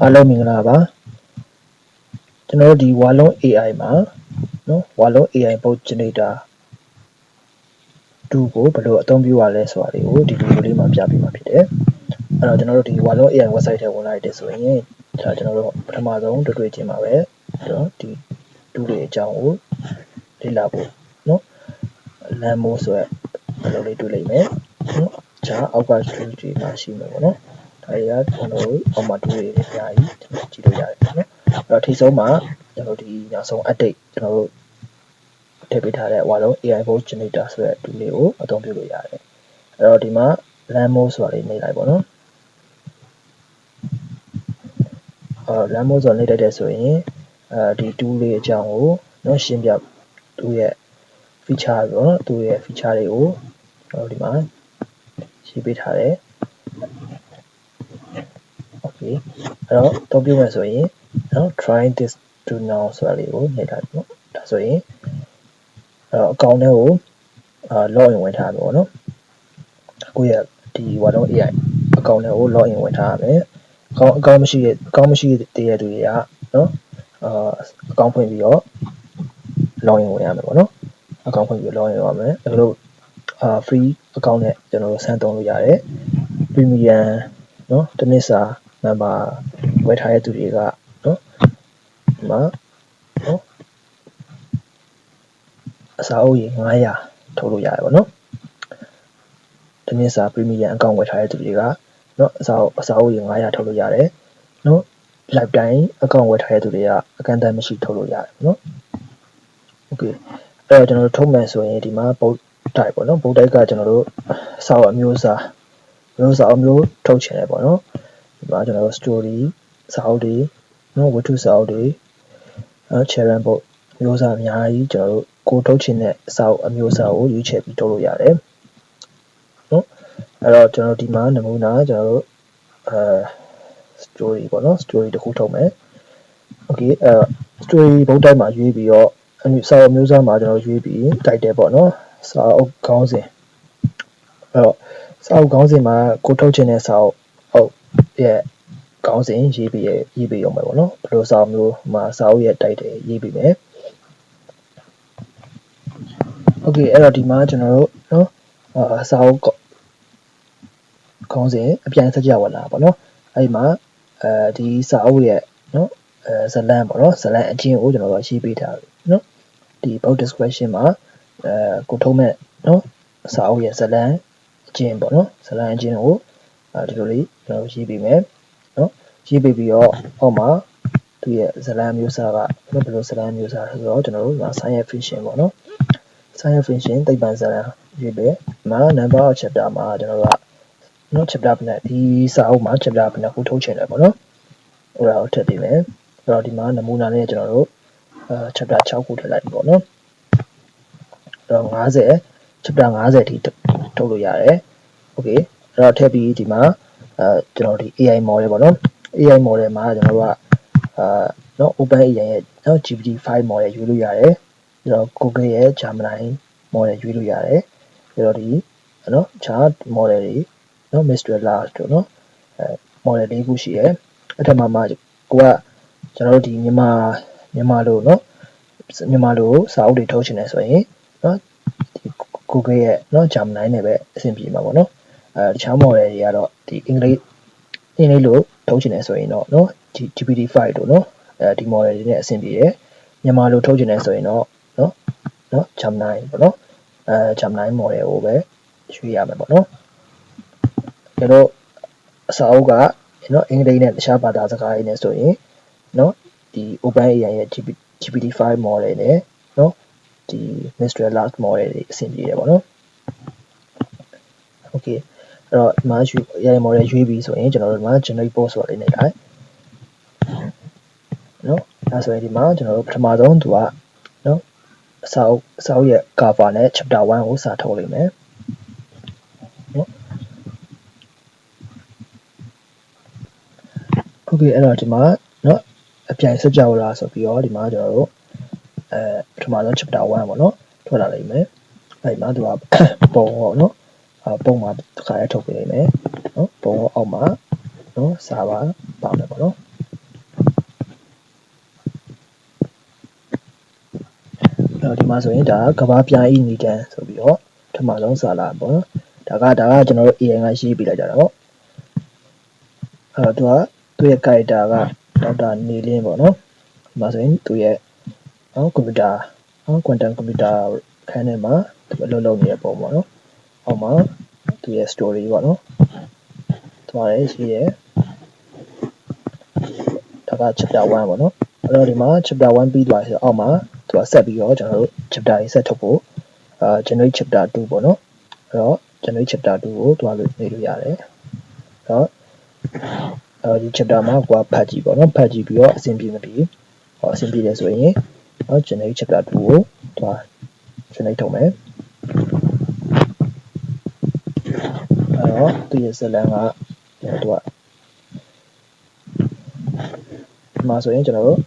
အားလုံးမင်္ဂလာပါကျွန်တော်တို့ဒီဝါလုံး AI မှာနော်ဝါလုံး AI bot generator 2ကိုဘယ်လိုအသုံးပြုရလဲဆိုတာလေးကိုဒီဗီဒီယိုလေးမှာပြပေးမှာဖြစ်တယ်အဲ့တော့ကျွန်တော်တို့ဒီဝါလုံး AI website ထဲဝင်လိုက်တယ်ဆိုရင်ဒါကျွန်တော်တို့ပထမဆုံးတွေ့တွေ့ချင်းပါပဲနော်ဒီတူးတွေအကြောင်းကိုလေ့လာဖို့နော်လမ်းမိုးဆိုရက်ဘယ်လိုလေးတွေ့လိမ့်မယ်နော်ဂျာအောက်က string တွေမှာရှိမှာပေါ့နော် ဒါတွေကကျွန်တော်တို့အောက်မှာတွေ့ရတဲ့အများကြီးကျွန်တော်ကြည့်လို့ရတယ်ပေါ့နော်အဲ့တော့ထိဆုံးမှာကျွန်တော်ဒီနောက်ဆုံး update ကျွန်တော်တို့ထည့်ပေးထားတဲ့ဟိုလုံး AI voice generator ဆိုတဲ့ tool လေးကိုအသုံးပြုလို့ရတယ်အဲ့တော့ဒီမှာ land mode ဆိုတာလေးနေလိုက်ပေါ့နော်အော် land mode ဆိုတာနေတတ်တဲ့ဆိုရင်အဲဒီ tool လေးအကြောင်းကိုနော်ရှင်းပြသူ့ရဲ့ feature ဆိုတော့သူ့ရဲ့ feature တွေကိုကျွန်တော်ဒီမှာရေးပေးထားတယ် okay အဲ့တော့တုံးပြမယ်ဆိုရင်နော် try this to now ဆိုတာလေးကိုနှိပ်ထားတယ်နော်ဒါဆိုရင်အဲ့တော့အကောင့်ထဲကိုအာ login ဝင်ထားမယ်ပေါ့နော်ကိုယ့်ရဲ့ဒီဝါတော့ AI အကောင့်ထဲကို login ဝင်ထားရမယ်အကောင့်အကောင့်မရှိတဲ့အကောင့်မရှိတဲ့တဲ့သူတွေကနော်အာအကောင့်ဖွင့်ပြီးတော့ login ဝင်ရမယ်ပေါ့နော်အကောင့်ဖွင့်ပြီး login ရမယ်ဒါလို့အာ free account နဲ့ကျွန်တော်တို့ဆန်းသုံးလို့ရတယ် premium နော်တစ်နှစ်စာ member ဝယ်ထားတဲ့သူတွေကနော်ဒီမှာနော်အစာအုပ်ရေ900ထုတ်လို့ရတယ်ပေါ့နော်တစ်နှစ်စာ premium account ဝယ်ထားတဲ့သူတွေကနော်အစာအစာအုပ်ရေ900ထုတ်လို့ရတယ်နော် lifetime account ဝယ်ထားတဲ့သူတွေကအကန့်အသတ်မရှိထုတ်လို့ရတယ်နော် okay အဲ့တော့ကျွန်တော်တို့ထုတ်မယ်ဆိုရင်ဒီမှာပုတ်တိုက်ပေါ့နော်ပုတ်တိုက်ကကျွန်တော်တို့စာအုပ်အမျိုးအစားမျိုးစာအုပ်မျိုးထုတ်ချင်တယ်ပေါ့နော် ဒီမှာကျွန်တော်တို့ story စာအုပ်တွေနော်ဝတ္ထုစာအုပ်တွေနော် challenge ပေါ့မျိုးစာအများကြီးကျွန်တော်တို့ကိုထုတ်ချင်တဲ့စာအုပ်အမျိုးအစားကိုရွေးချယ်ပြီးထုတ်လို့ရတယ်နော်အဲ့တော့ကျွန်တော်ဒီမှာနမူနာကျွန်တော်တို့အဲ story ပေါ့နော် story တစ်ခုထုတ်မယ် okay အဲ story ဘုတ်တိုက်မှာရွေးပြီးတော့အမျိုးစာအုပ်မျိုးစားမှာကျွန်တော်ရွေးပြီး title ပေါ့နော်စာအုပ်ခေါင်းစဉ်အဲ့တော့စာအုပ်ခေါင်းစဉ်မှာကိုထုတ်ချင်တဲ့စာအုပ်ဟုတ် ရဲ့ခေါင်းစဉ်ရေးပြီးရေးပြီးရုံပဲပေါ့နော်ဘယ်လိုစာအုပ်မျိုးမှာစာအုပ်ရဲ့ title ရေးပြီးမယ် okay အဲ့တော့ဒီမှာကျွန်တော်တို့နော်အာစာအုပ်ခေါင်းစဉ်အပြန်ဆက်ကြဝလာပေါ့နော်အဲ့ဒီမှာအဲဒီစာအုပ်ရဲ့နော်အဲဇလန်ပေါ့နော်ဇလန်အချင်းကိုကျွန်တော်တို့ရေးပေးထားတယ်နော်ဒီ book description မှာအဲကိုထုံးမဲ့နော်စာအုပ်ရဲ့ဇလန်အချင်းပေါ့နော်ဇလန်အချင်းကို အဲဒီလိုလေးကျွန်တော်ရေးပေးမယ်နော်ရေးပေးပြီးတော့အောက်မှာသူရဲ့ဇလန်မျိုးစားကဘယ်လိုဇလန်မျိုးစားဆိုတော့ကျွန်တော်တို့ science fiction ပေါ့နော် science fiction သိပ္ပံဇာတ်လမ်းရေးပဲမှာ number of chapter မှာကျွန်တော်တို့ကနော် chapter ဘယ်နဲ့ဒီစာအုပ်မှာ chapter ဘယ်နဲ့ခုထုတ်ချင်တယ်ပေါ့နော်ဟိုဒါကိုထည့်ပေးမယ်အဲ့တော့ဒီမှာနမူနာလေးကျွန်တော်တို့အဲ chapter 6ခုထည့်လိုက်ပြီပေါ့နော်အဲ့တော့50 chapter 50အထိထုတ်လို့ရတယ် okay အဲ့တော့ထည့်ပြီးဒီမှာအဲကျွန်တော်ဒီ AI model ပေါ့နော် AI model မှာကျွန်တော်တို့ကအာနော် open AI ရဲ့နော် GPT-5 model ရွေးလို့ရတယ်ပြီးတော့ Google ရဲ့ Gemini model ရွေးလို့ရတယ်ပြီးတော့ဒီနော် chart model တွေနော် Mistral Large တို့နော်အဲ model လေးခုရှိရယ်အဲ့ထက်မှမှကိုကကျွန်တော်တို့ဒီမြန်မာမြန်မာလိုနော်မြန်မာလိုစာအုပ်တွေထုတ်ချင်တယ်ဆိုရင်နော်ဒီ Google ရဲ့နော် Gemini နဲ့ပဲအဆင်ပြေမှာပေါ့နော် အဲတခြား model တွေကတော့ဒီအင်္ဂလိပ်အင်္ဂလိပ်လိုထုတ်ချင်တယ်ဆိုရင်တော့နော် GPT-5 တို့နော်အဲဒီ model တွေနဲ့အဆင်ပြေတယ်မြန်မာလိုထုတ်ချင်တယ်ဆိုရင်တော့နော်နော် Gemini ပေါ့နော်အဲ Gemini model ကိုပဲရွေးရမယ်ပေါ့နော်ဒါတော့အစာအုပ်ကနော်အင်္ဂလိပ်နဲ့တခြားဘာသာစကားတွေနဲ့ဆိုရင်နော်ဒီ OpenAI ရဲ့ GPT-5 model နဲ့နော်ဒီ Mistral Large model တွေအဆင်ပြေတယ်ပေါ့နော် Okay အဲ့တော့ဒီမှာရွေးရတဲ့ model ရွေးပြီးဆိုရင်ကျွန်တော်တို့ဒီမှာ generate post ဆိုတာလေးနေလိုက်နော်အဲဆိုရင်ဒီမှာကျွန်တော်တို့ပထမဆုံးသူကနော်အစာအုပ်အစာအုပ်ရဲ့ cover နဲ့ chapter 1ကိုစာထုတ်လိုက်မယ်နော် Okay အဲ့တော့ဒီမှာနော်အပြိုင်ဆက်ကြဝလာဆိုပြီးတော့ဒီမှာကျွန်တော်တို့အဲပထမဆုံး chapter 1ပေါ့နော်ထွက်လာလိမ့်မယ်အဲ့ဒီမှာသူကပုံပေါ့နော်အ ပုံမှာတစ်ခါရထုတ်ပေးလိုက်မယ်နော်ပုံအောက်မှာနော်စာပါပါမယ်ပေါ့နော်တော့ဒီမှာဆိုရင်ဒါကဘာပြားဤနီတန်ဆိုပြီးတော့ထမဆုံးစာလာပေါ့ဒါကဒါကကျွန်တော်တို့ AI ကရေးပေးလိုက်ကြတာပေါ့အဲ့တော့သူကသူ့ရဲ့ character ကဒေါက်တာနေလင်းပေါ့နော်ဒီမှာဆိုရင်သူ့ရဲ့နော်ကွန်ပျူတာနော် quantum computer ခန်းထဲမှာသူအလုပ်လုပ်နေတဲ့ပုံပေါ့နော် အောက်မှာသူရဲ့ story ပေါ့နော်သွားရဲရှိရဲဒါက chapter 1ပေါ့နော်အဲ့တော့ဒီမှာ chapter 1ပြီးသွားဆိုတော့အောက်မှာသူကဆက်ပြီးတော့ကျွန်တော်တို့ chapter တွေဆက်ထုတ်ဖို့အာ generate chapter 2ပေါ့နော်အဲ့တော့ generate chapter 2ကိုတွားလို့နေလို့ရတယ်အဲ့တော့အဲဒီ chapter မှာကိုကဖတ်ကြည့်ပေါ့နော်ဖတ်ကြည့်ပြီးတော့အဆင်ပြေမပြေဟောအဆင်ပြေတယ်ဆိုရင်နော် generate chapter 2ကိုတွား generate ထုတ်မယ်အဲ့ တော့သူရဲ့ဇာတ်လမ်းကကျွန်တော်တို့ကဒီမှာဆိုရင်ကျွန်တော်တို့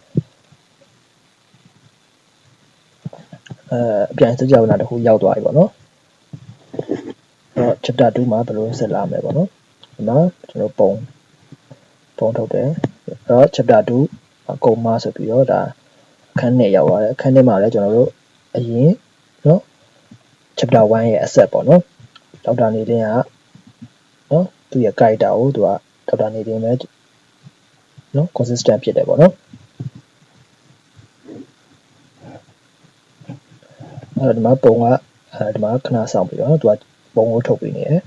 အဲအပြန်စကြဝဠာတစ်ခုရောက်သွားပြီပေါ့နော်အဲ့တော့ chapter 2မှာဘယ်လိုဆက်လာမလဲပေါ့နော်ဒီမှာကျွန်တော်ပုံပုံထုတ်တယ်အဲ့တော့ chapter 2အကုန်မဆိုပြီးတော့ဒါအခန်းနဲ့ရောက်သွားတယ်အခန်းထဲမှာလည်းကျွန်တော်တို့အရင်နော် chapter 1ရဲ့အဆက်ပေါ့နော်ဒေါက်တာနေတင်းက နော်သူ့ရဲ့ character ကိုသူကဒေါက်တာနေတင်းပဲနော် consistent ဖြစ်တယ်ပေါ့နော်အဲ့တော့ဒီမှာပုံကအဲဒီမှာခဏဆောင်ပြီးတော့သူကပုံကိုထုတ်ပေးနေတယ်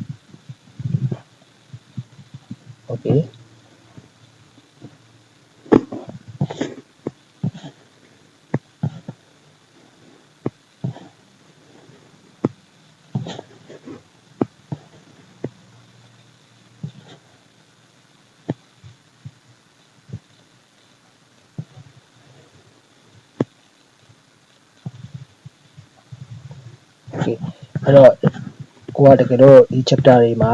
okay အဲ့တော့ကိုကတကယ်တော့ဒီ chapter တွေမှာ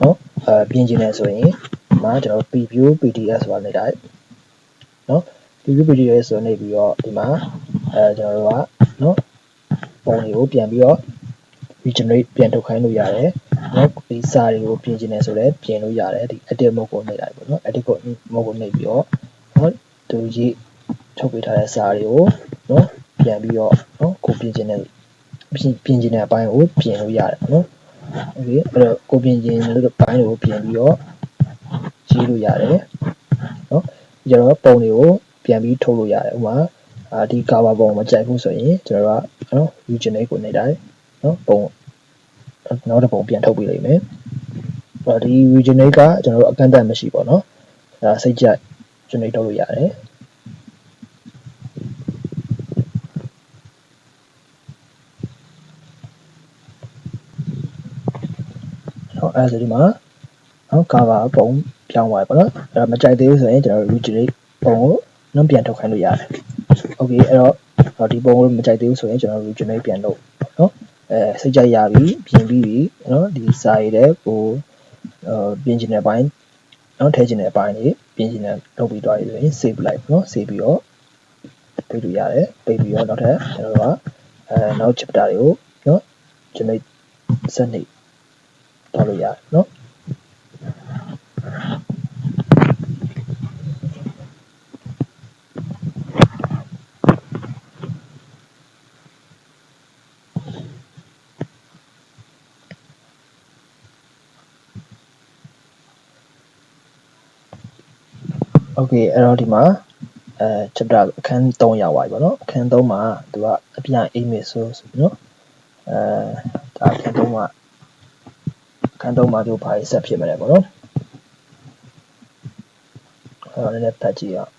နော်အဲပြင်ကျင်နေဆိုရင်မှာကျွန်တော် preview pdf ဆိုတာနေတိုင်းနော် preview pdf ဆိုနေပြီးတော့ဒီမှာအဲကျွန်တော်တို့ကနော်ပုံတွေကိုပြန်ပြီးတော့ regenerate ပြန်ထုတ်ခိုင်းလို့ရတယ်နော်ဒီစာတွေကိုပြင်ကျင်နေဆိုလဲပြင်လို့ရတယ်ဒီ edit mode ကိုနေလိုက်ပေါ့နော် edit mode ကိုနေပြီးတော့နော်သူရေးထုတ်ပေးထားတဲ့စာတွေကိုနော်ပြန်ပြီးတော့နော်ကိုပြင်ကျင်တဲ့ ပြင်ပြင်ကျင်တဲ့အပိုင်းကိုပြင်လို့ရတယ်ပေါ့နော်โอเคအဲ့တော့ကိုပြင်ကျင်တဲ့ပိုင်းကိုပြင်ပြီးတော့ရေးလို့ရတယ်နော်ဒီကျတော့ပုံတွေကိုပြန်ပြီးထုတ်လို့ရတယ်ဥပမာအာဒီ cover ပုံမကြိုက်ဘူးဆိုရင်ကျွန်တော်ကနော် regionate ကိုနေတိုင်းနော်ပုံနောက်တစ်ပုံပြန်ထုတ်ပေးလိုက်မယ်အဲ့တော့ဒီ regionate ကကျွန်တော်တို့အကန့်အသတ်မရှိပေါ့နော်အဲစိတ်ကြိုက် generate လုပ်လို့ရတယ် နော်အဲဆိုဒီမှာနော် cover ပုံပြောင်းသွားပြီပေါ့နော်အဲ့တော့မကြိုက်သေးဘူးဆိုရင်ကျွန်တော်တို့ regionate ပုံကိုနော်ပြန်ထုတ်ခိုင်းလို့ရတယ် okay အဲ့တော့ဒီပုံကိုမကြိုက်သေးဘူးဆိုရင်ကျွန်တော် regionate ပြန်လုပ်နော်အဲစိတ်ကြိုက်ရပြီပြင်ပြီးပြီနော်ဒီစာရည်တဲ့ကိုအဲပြင်ချင်တဲ့ဘိုင်းနော်ထည့်ချင်တဲ့ဘိုင်းကြီးပြင်ချင်တဲ့လုပ်ပြီးသွားပြီဆိုရင် save လိုက်နော် save ပြီးတော့ပိတ်လို့ရတယ်ပိတ်ပြီးတော့နောက်ထပ်ကျွန်တော်တို့ကအဲနောက် chapter တွေကိုနော် generate စနစ် တော့လို့ရတယ်နော် โอเคအဲ့တော့ဒီမှာအဲ chapter အခန်း3ရောက်သွားပြီပေါ့နော်အခန်း3မှာသူကအပြန် image ဆိုဆိုပြီးနော်အဲဒါအခန်း3မှာအ ခန်း3မှာသူဘာဆက်ဖြစ်မလဲပေါ့နော်အဲ့တော့လည်းဖတ်ကြည့်ရအောင်